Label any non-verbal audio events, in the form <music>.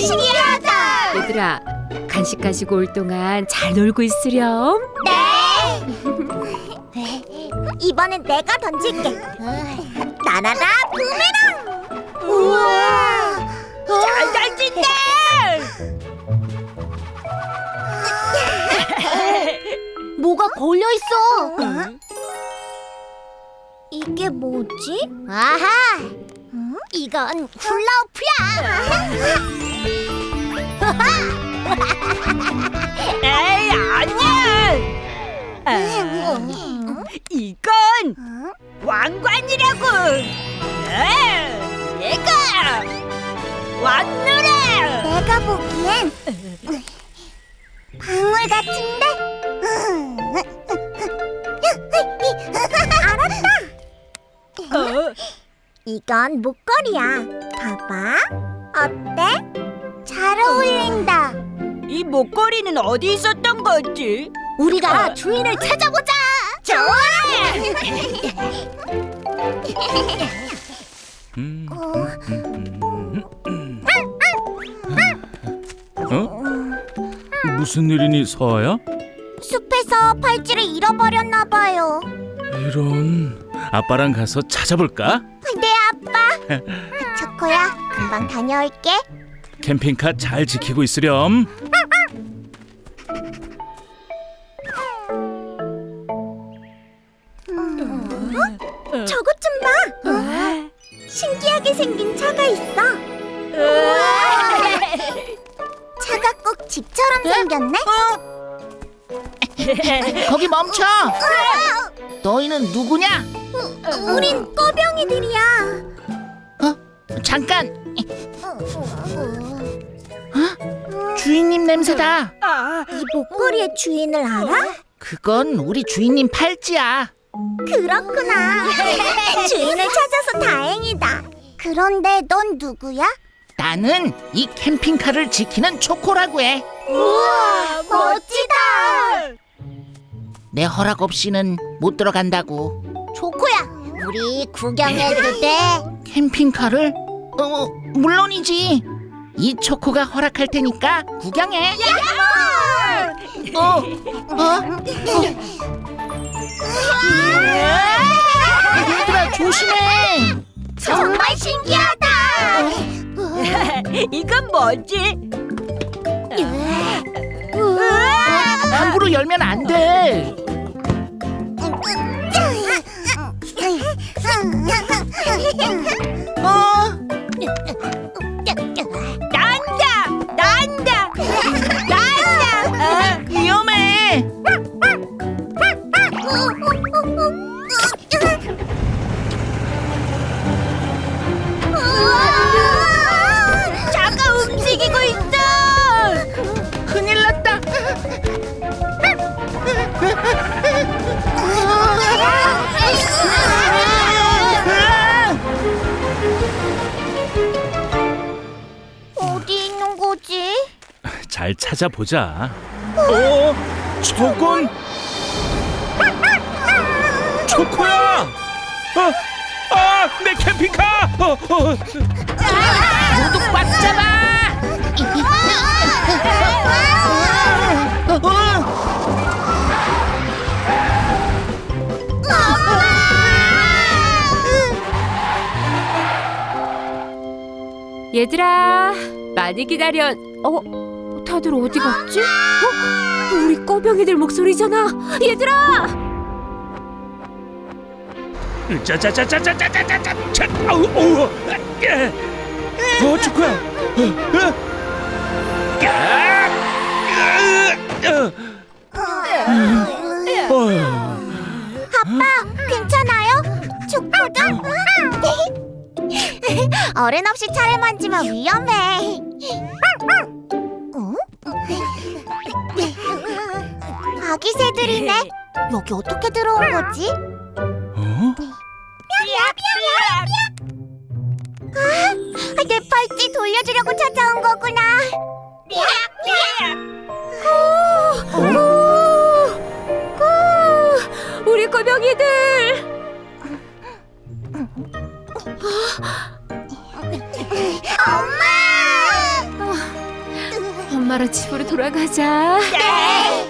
신기하다. 얘들아, 간식 가지고 올 동안 잘 놀고 있으렴. <laughs> 네. 이번엔 내가 던질게. 나나나 부메랑. 우와. 잘 던진다. 뭐가 걸려 있어? 이게 뭐지? 아하. 이건 훌라후프야. <laughs> 에이 아니야. 아, 이건 왕관이라고. 에, 얘가 왔노라. 내가 보기엔 방울 같은데? 알았다. 어, 이건 목걸이야. 봐봐. 어때? 잘 어울린다. 이 목걸이는 어디 있었던 거지? 우리가 주인을 찾아보자. 좋아. 어? 무슨 일이니 서아야? 숲에서 팔찌를 잃어버렸나 봐요. 이런 아빠랑 가서 찾아볼까? 네 아빠. <laughs> 초코야, 금방 다녀올게. 캠핑카 잘 지키고 있으렴. 저것 좀 봐. 신기하게 생긴 차가 있어. 차가 꼭 집처럼 생겼네. 거기 멈춰! 너희는 누구냐? 우린 꺼병이들이야. 잠깐! 주인님 냄새다. 아, 이 목걸이의 주인을 알아? 그건 우리 주인님 팔찌야. 그렇구나. <laughs> 주인을 찾아서 다행이다. 그런데 넌 누구야? 나는 이 캠핑카를 지키는 초코라고 해. 우와, 멋지다. 내 허락 없이는 못 들어간다고. 초코야, 우리 구경해도 돼? 캠핑카를? 어, 물론이지. 이 초코가 허락할 테니까 구경해. 어, 어? 얘들아 조심해. 정말 신기하다. <laughs> 이건 뭐지? 함부로 열면 안 돼. 차가 움직이고 있어. 큰일 났다. 어디 있는 거지? 잘 찾아보자. 어? 저건 초코야! 아, 아, 내 캠핑카! 어, 어. 모두 꽉 잡아. 어, 얘들아, 많이 기다려. 어, 다들 어디 갔지? 어, 우리 꺼병이들 목소리잖아. 얘들아, 어우. 어, 초코야! 야! 으, 으, 어. 아빠, 괜찮아요? 초코도? <laughs> 어른 없이 차를 만지면 위험해. 어? 아기 새들이네. 여기 어떻게 들어온 거지? 내 팔찌 돌려주려고 찾아온 거구나. 오, 오, 우리 꺼병이들. 엄마! 엄마랑 집으로 돌아가자. 네.